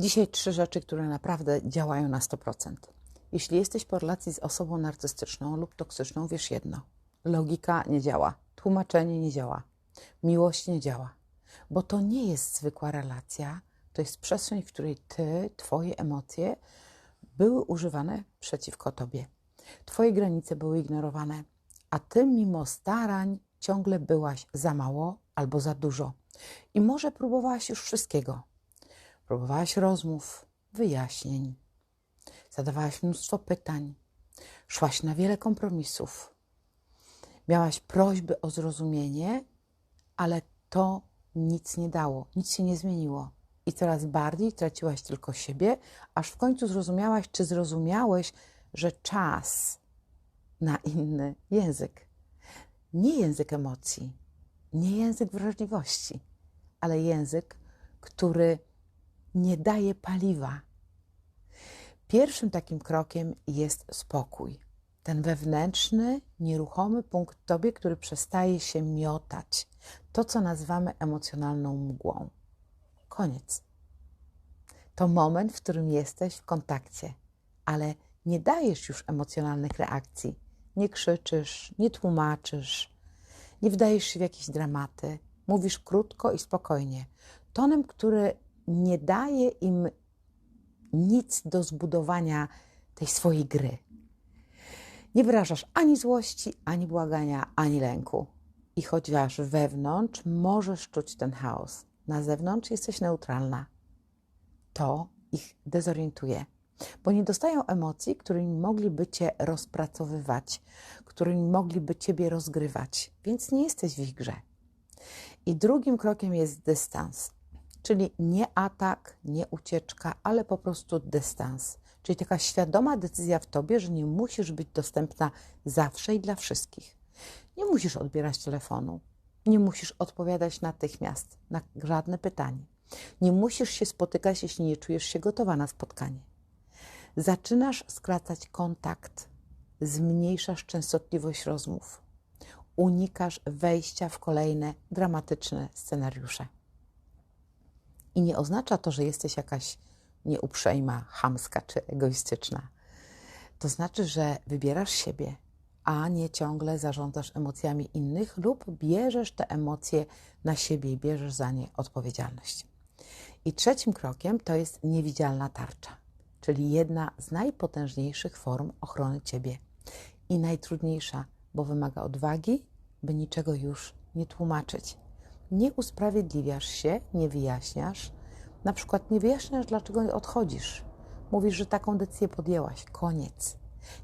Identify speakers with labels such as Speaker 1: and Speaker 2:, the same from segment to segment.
Speaker 1: Dzisiaj trzy rzeczy, które naprawdę działają na 100%. Jeśli jesteś po relacji z osobą narcystyczną lub toksyczną, wiesz jedno: logika nie działa, tłumaczenie nie działa, miłość nie działa, bo to nie jest zwykła relacja, to jest przestrzeń, w której ty, twoje emocje były używane przeciwko tobie. Twoje granice były ignorowane, a ty, mimo starań, ciągle byłaś za mało albo za dużo. I może próbowałaś już wszystkiego. Próbowałaś rozmów, wyjaśnień, zadawałaś mnóstwo pytań, szłaś na wiele kompromisów. Miałaś prośby o zrozumienie, ale to nic nie dało, nic się nie zmieniło. I coraz bardziej traciłaś tylko siebie, aż w końcu zrozumiałaś, czy zrozumiałeś, że czas na inny język. Nie język emocji, nie język wrażliwości, ale język, który nie daje paliwa. Pierwszym takim krokiem jest spokój. Ten wewnętrzny, nieruchomy punkt w tobie, który przestaje się miotać. To, co nazywamy emocjonalną mgłą. Koniec. To moment, w którym jesteś w kontakcie, ale nie dajesz już emocjonalnych reakcji. Nie krzyczysz, nie tłumaczysz, nie wdajesz się w jakieś dramaty. Mówisz krótko i spokojnie. Tonem, który nie daje im nic do zbudowania tej swojej gry. Nie wyrażasz ani złości, ani błagania, ani lęku. I chociaż wewnątrz możesz czuć ten chaos, na zewnątrz jesteś neutralna. To ich dezorientuje, bo nie dostają emocji, którymi mogliby cię rozpracowywać, którymi mogliby ciebie rozgrywać, więc nie jesteś w ich grze. I drugim krokiem jest dystans, czyli nie atak, nie ucieczka, ale po prostu dystans. Czyli taka świadoma decyzja w tobie, że nie musisz być dostępna zawsze i dla wszystkich. Nie musisz odbierać telefonu, nie musisz odpowiadać natychmiast na żadne pytanie. Nie musisz się spotykać, jeśli nie czujesz się gotowa na spotkanie. Zaczynasz skracać kontakt, zmniejszasz częstotliwość rozmów, unikasz wejścia w kolejne dramatyczne scenariusze. I nie oznacza to, że jesteś jakaś nieuprzejma, chamska czy egoistyczna. To znaczy, że wybierasz siebie, a nie ciągle zarządzasz emocjami innych lub bierzesz te emocje na siebie i bierzesz za nie odpowiedzialność. I trzecim krokiem to jest niewidzialna tarcza, czyli jedna z najpotężniejszych form ochrony ciebie i najtrudniejsza, bo wymaga odwagi, by niczego już nie tłumaczyć. Nie usprawiedliwiasz się, nie wyjaśniasz, na przykład nie wyjaśniasz, dlaczego odchodzisz. Mówisz, że taką decyzję podjęłaś. Koniec.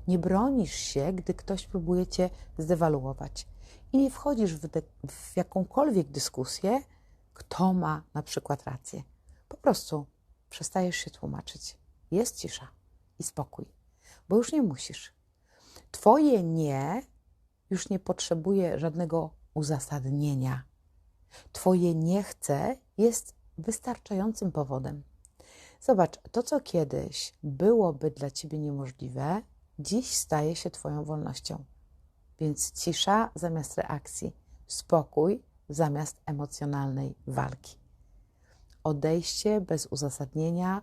Speaker 1: Nie bronisz się, gdy ktoś próbuje cię zdewaluować. I nie wchodzisz w, w jakąkolwiek dyskusję, kto ma na przykład rację. Po prostu przestajesz się tłumaczyć. Jest cisza i spokój, bo już nie musisz. Twoje nie już nie potrzebuje żadnego uzasadnienia. Twoje nie chce jest wystarczającym powodem. Zobacz, to co kiedyś byłoby dla ciebie niemożliwe, dziś staje się Twoją wolnością. Więc cisza zamiast reakcji, spokój zamiast emocjonalnej walki. Odejście bez uzasadnienia,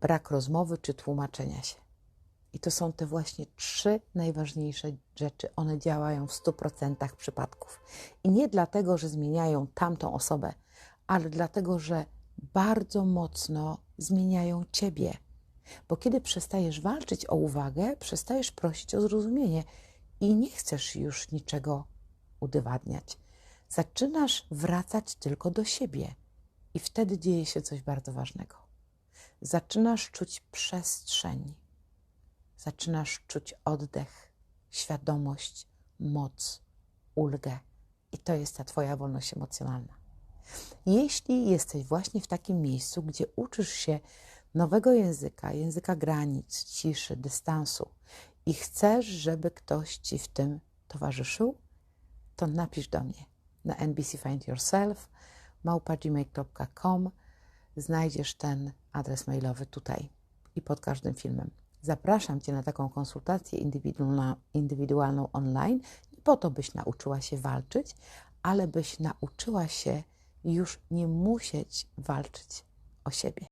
Speaker 1: brak rozmowy czy tłumaczenia się. I to są te właśnie trzy najważniejsze rzeczy. One działają w 100% przypadków. I nie dlatego, że zmieniają tamtą osobę, ale dlatego, że bardzo mocno zmieniają ciebie. Bo kiedy przestajesz walczyć o uwagę, przestajesz prosić o zrozumienie i nie chcesz już niczego udowadniać. Zaczynasz wracać tylko do siebie i wtedy dzieje się coś bardzo ważnego. Zaczynasz czuć przestrzeń, zaczynasz czuć oddech, świadomość, moc, ulgę i to jest ta Twoja wolność emocjonalna. Jeśli jesteś właśnie w takim miejscu, gdzie uczysz się nowego języka, języka granic, ciszy, dystansu i chcesz, żeby ktoś ci w tym towarzyszył, to napisz do mnie na NBC Find Yourself małpa.gmail.com znajdziesz ten adres mailowy tutaj i pod każdym filmem. Zapraszam Cię na taką konsultację indywidualną, online nie po to, byś nauczyła się walczyć, ale byś nauczyła się już nie musieć walczyć o siebie.